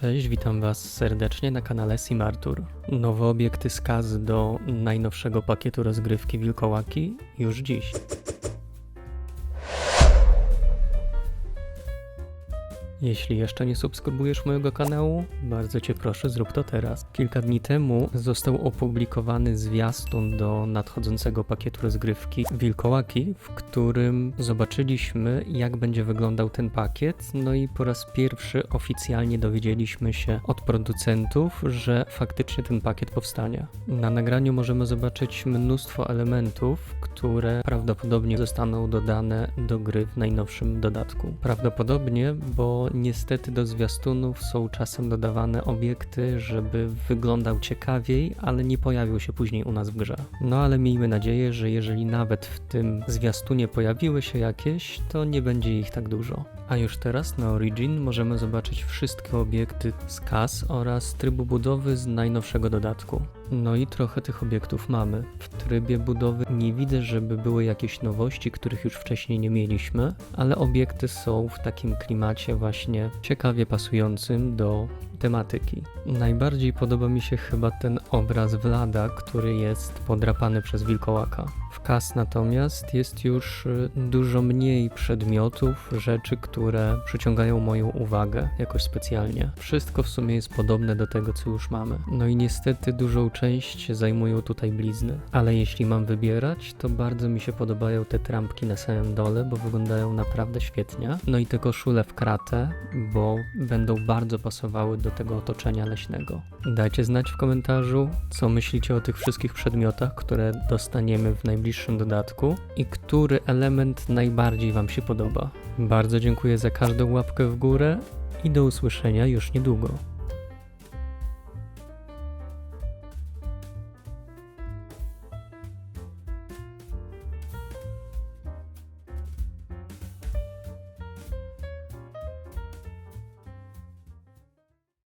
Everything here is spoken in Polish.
Cześć, witam Was serdecznie na kanale SimArtur. Nowe obiekty skaz do najnowszego pakietu rozgrywki Wilkołaki już dziś. Jeśli jeszcze nie subskrybujesz mojego kanału, bardzo Cię proszę, zrób to teraz. Kilka dni temu został opublikowany zwiastun do nadchodzącego pakietu rozgrywki Wilkołaki, w którym zobaczyliśmy, jak będzie wyglądał ten pakiet. No i po raz pierwszy oficjalnie dowiedzieliśmy się od producentów, że faktycznie ten pakiet powstanie. Na nagraniu możemy zobaczyć mnóstwo elementów, które prawdopodobnie zostaną dodane do gry w najnowszym dodatku. Prawdopodobnie, bo niestety do zwiastunów są czasem dodawane obiekty, żeby wyglądał ciekawiej, ale nie pojawił się później u nas w grze. No ale miejmy nadzieję, że jeżeli nawet w tym zwiastunie pojawiły się jakieś, to nie będzie ich tak dużo. A już teraz na Origin możemy zobaczyć wszystkie obiekty z kas oraz trybu budowy z najnowszego dodatku. No i trochę tych obiektów mamy. W trybie budowy nie widzę, żeby były jakieś nowości, których już wcześniej nie mieliśmy, ale obiekty są w takim klimacie właśnie ciekawie pasującym do tematyki. Najbardziej podoba mi się chyba ten obraz Vlada, który jest podrapany przez wilkołaka. Kas natomiast jest już y, dużo mniej przedmiotów, rzeczy, które przyciągają moją uwagę jakoś specjalnie. Wszystko w sumie jest podobne do tego, co już mamy. No i niestety dużą część zajmują tutaj blizny. Ale jeśli mam wybierać, to bardzo mi się podobają te trampki na samym dole, bo wyglądają naprawdę świetnie. No i te koszule w kratę, bo będą bardzo pasowały do tego otoczenia leśnego. Dajcie znać w komentarzu, co myślicie o tych wszystkich przedmiotach, które dostaniemy w najbliższym dodatku i który element najbardziej Wam się podoba. Bardzo dziękuję za każdą łapkę w górę i do usłyszenia już niedługo.